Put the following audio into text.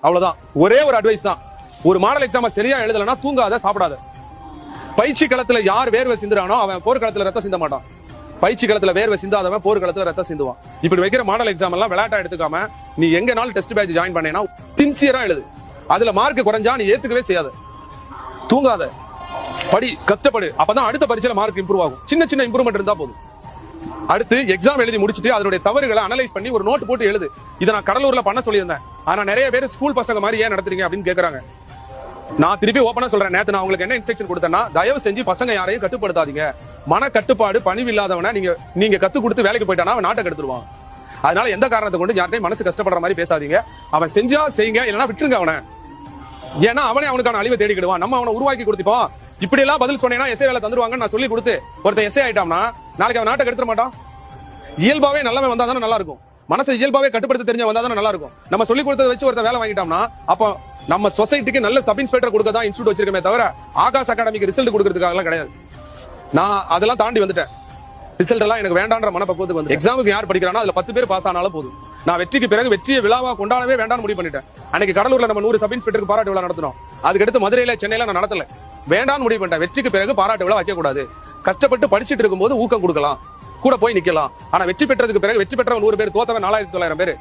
அவ்வளவுதான். ஒரே ஒரு அட்வைஸ் தான். ஒரு மாடல் எக்ஸாம் சரியா எழுதலனா தூங்காத சாப்பிடாத. பயிற்சி களத்துல யார் வேர்வை சிந்துறானோ அவன் போர்க்களத்துல ரத்தம் சிந்த மாட்டான். பயிற்சி களத்துல வேர்வை சிந்தாதவன் போர்க்களத்துல ரத்தம் சிந்துவான். இப்படி வைக்கிற மாடல் எக்ஸாம் எல்லாம் விளையாட்டா எடுத்துக்காம நீ எங்கனாலும் டெஸ்ட் பேட்ச் ஜாயின் பண்ணேனா சின்சியரா எழுது. அதுல மார்க் குறைஞ்சா நீ ஏத்துக்கவே செய்யாத. தூங்காத. படி கஷ்டப்படு. அப்பதான் அடுத்த பரீட்சையில மார்க் இம்ப்ரூவ் ஆகும். சின்ன சின்ன இம்ப்ரூவ்மெண்ட் இருந்தா போதும். அடுத்து எக்ஸாம் எழுதி முடிச்சுட்டு அதனுடைய தவறுகளை அனலைஸ் பண்ணி ஒரு நோட் போட்டு எழுது. இதை நான் கடலூர்ல பண்ண சொல்லியிருந்தேன். ஆனா நிறைய பேர் ஸ்கூல் பசங்க மாதிரி ஏன் நடத்துறீங்க அப்படின்னு கேக்குறாங்க. நான் திருப்பி ஓப்பனா சொல்றேன். நேத்து நான் உங்களுக்கு என்ன இன்ஸ்ட்ரக்ஷன் கொடுத்தேன்னா தயவு செஞ்சு பசங்க யாரையும் கட்டுப்படுத்தாதீங்க. மன கட்டுப்பாடு பணிவு இல்லாதவன நீங்க நீங்க கத்து கொடுத்து வேலைக்கு போயிட்டானா அவன் நாட்டை கெடுத்துருவான். அதனால எந்த காரணத்தை கொண்டு யார்ட்டையும் மனசு கஷ்டப்படுற மாதிரி பேசாதீங்க. அவன் செஞ்சா செய்யுங்க இல்லைன்னா விட்டுருங்க அவனை. ஏன்னா அவனே அவனுக்கான அழிவை தேடிக்கிடுவான். நம்ம அவனை உருவாக்கி கொடுத்துப்போம். இப்படி எல்லாம் பதில் சொன்னேன்னா எஸ்ஏ வேலை தந்துருவாங்கன்னு நான் சொல்லி கொடுத்து ஒருத்தன் எஸ்ஏ ஆயிட்டான்னா நாளைக்கு அவன் நாட்டை கெடுத்துட மாட்டான். இயல்பாவே நல்லவன் வந்தா தானே நல்லா இருக்கும் மனசை இயல்பாவே கட்டுப்படுத்த தெரிஞ்ச வந்தா தானே நல்லா இருக்கும் நம்ம சொல்லி கொடுத்ததை வச்சு ஒருத்த வேலை வாங்கிட்டோம்னா அப்போ நம்ம சொசைட்டிக்கு நல்ல சப் இன்ஸ்பெக்டர் கொடுக்க தான் இன்ஸ்டியூட் வச்சிருக்கமே தவிர ஆகாஷ் அகாடமிக்கு ரிசல்ட் கொடுக்கறதுக்காக கிடையாது. நான் அதெல்லாம் தாண்டி வந்துட்டேன். ரிசல்ட் எல்லாம் எனக்கு வேண்டான்ற மனப்பக்குவத்துக்கு வந்து எக்ஸாமுக்கு யார் படிக்கிறானோ அதுல பத்து பேர் பாஸ் ஆனாலும் போதும். நான் வெற்றிக்கு பிறகு வெற்றியை விழாவா கொண்டாடவே வேண்டாம்னு முடிவு பண்ணிட்டேன். அன்னைக்கு கடலூர்ல நம்ம நூறு சப் இன்ஸ்பெக்டருக்கு பாராட்டு விழா நடத்தினோம். அதுக்கடுத்து மதுரையில சென்னையில நான் நடத்தல. வேண்டாம்னு முடிவு பண்ணிட்டேன். வெற்றிக்கு பிறகு பாராட்டு விழா வைக்க கூடாது கஷ்டப்பட்டு படிச்சுட்டு இருக்கும்போது ஊக்கம் கொடுக்கலாம். கூட போய் நிக்கலாம். ஆனா வெற்றி பெற்றதுக்கு பிறகு வெற்றி பெற்றவன் நூறு பேர் தோத்தவன் நாலாயிரத்தி தொள்ளாயிரம் பேர்.